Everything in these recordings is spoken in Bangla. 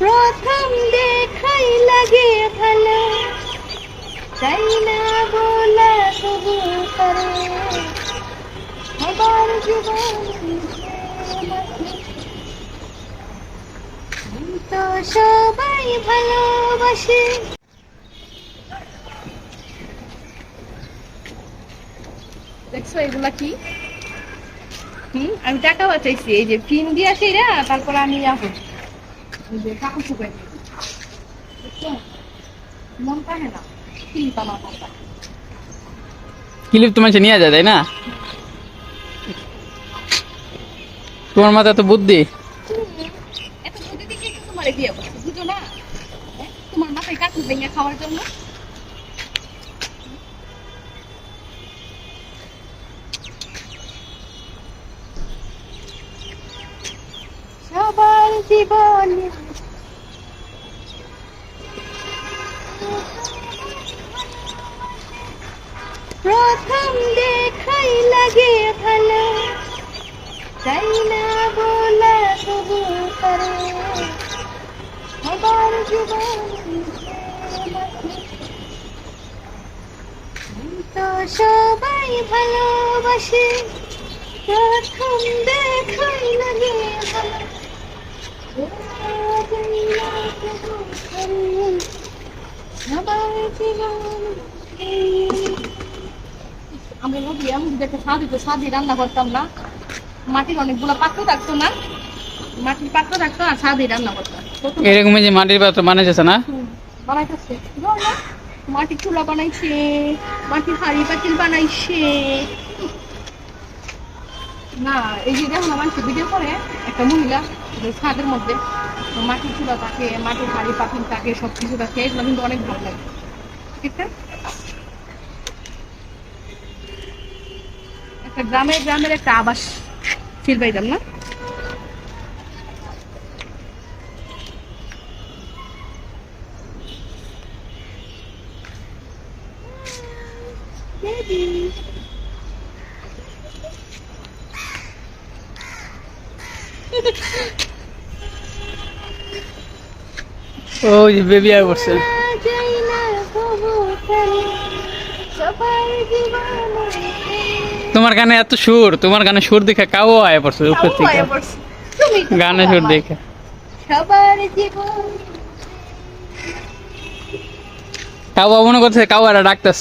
প্রথম দেখাই লাগে ভালো চাই না বলা তবু করে। আবার জীবন তো সবাই ভালোবাসে। দেখছ, এগুলা কি? হুম, আমি টাকা বাঁচাইছি এই যে পিন দিয়ে আসি রা তারপর আমি আসব এই যে কাপড় শুকাই দিয়েছি। মন থাকে না পিন পানা পাতা ক্লিপ তো মানুষে নিয়ে যায় তাই না তোমার মাথা তো বুদ্ধি এত বুদ্ধি দেখে তোমার বিয়ে করছে বুঝো না? তোমার মাথায় কাকুর ভেঙে খাওয়ার জন্য জীবনে। প্রথম দেখাই লাগে ভালো। চাই না বলা তবু করে। আবার জীবন তো সবাই ভালোবাসে। প্রথম দেখাই লাগে ভালো চাই না তবু করে, আবার জীবন আমি যদি একটা স্বাদই রান্না করতাম না। মাটির অনেকগুলো পাত্র থাকতো না। মাটির পাত্র থাকতো আর রান্না করতাম। এরকম যে মাটির পাত্র না? বানাইতেছে। মাটির চুলা বানাইছে মাটির হাড়ি পাতিল বানাইছে। না এই যে দেখো না মানুষ ভিডিও করে একটা মহিলা ছাদের মধ্যে মাটির চুলা থাকে মাটির হাড়ি পাতিল থাকে সব কিছু থাকে এগুলো কিন্তু অনেক ভালো লাগে। ঠিক আছে একটা গ্রামের গ্রামের একটা আবাস ফিল পাইতাম না Baby. ওই যে বেবি আয় পড়ছে তোমার গানে এত সুর তোমার গানে সুর দেখে কাও আয় পড়ছে উপর থেকে। গানে সুর দেখে। কাউ মনে করছে কাউ আর ডাকতাস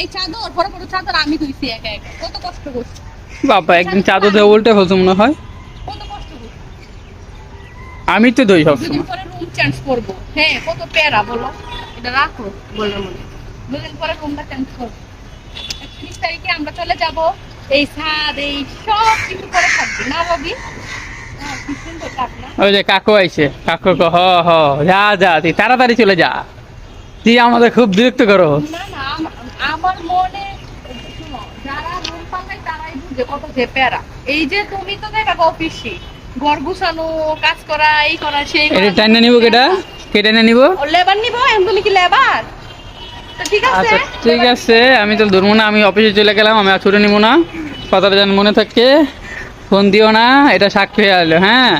এই চাদর বড় বড় চাদর আমি ধুইছি একা একা। কত কষ্ট করছি। বাবা একদিন চাদর দিয়ে উল্টে ফেলছো মনে হয়? আমি তো দই দুদিন সবসময় পরে রুম চেঞ্জ করব। হ্যাঁ কত প্যারা বলো? এটা রাখো মনে দুদিন পরে রুমটা চেঞ্জ করব। তারিখে আমরা চলে যাব। এই ছাদ এই সব কিছু করে থাকবে। না রবি হ্যাঁ, ওই যে কাকু আইছে। কাকু হ হ যা যা তুই তাড়াতাড়ি চলে যা। তুই আমাদের খুব বিরক্ত করো। না না আমার মনে যারা রুম পাল্লাই তারাই বুঝে কত যে প্যারা। এই যে তুমি তো দেখা অফিসে ঘর গুছানো কাজ করা এই করা সেই এটা টাইনা নিব কেটা? কে টাইনে নিব? লেবার নিব? এখন তুমি কি লেবার ঠিক আছে। আচ্ছা ঠিক আছে। আমি তো ধরবো না আমি অফিসে চলে গেলাম আমি আর ছুটে নিবো না। কথাটা যেন মনে থাকে। ফোন দিও না এটা সাক্ষী হয়ে হ্যাঁ?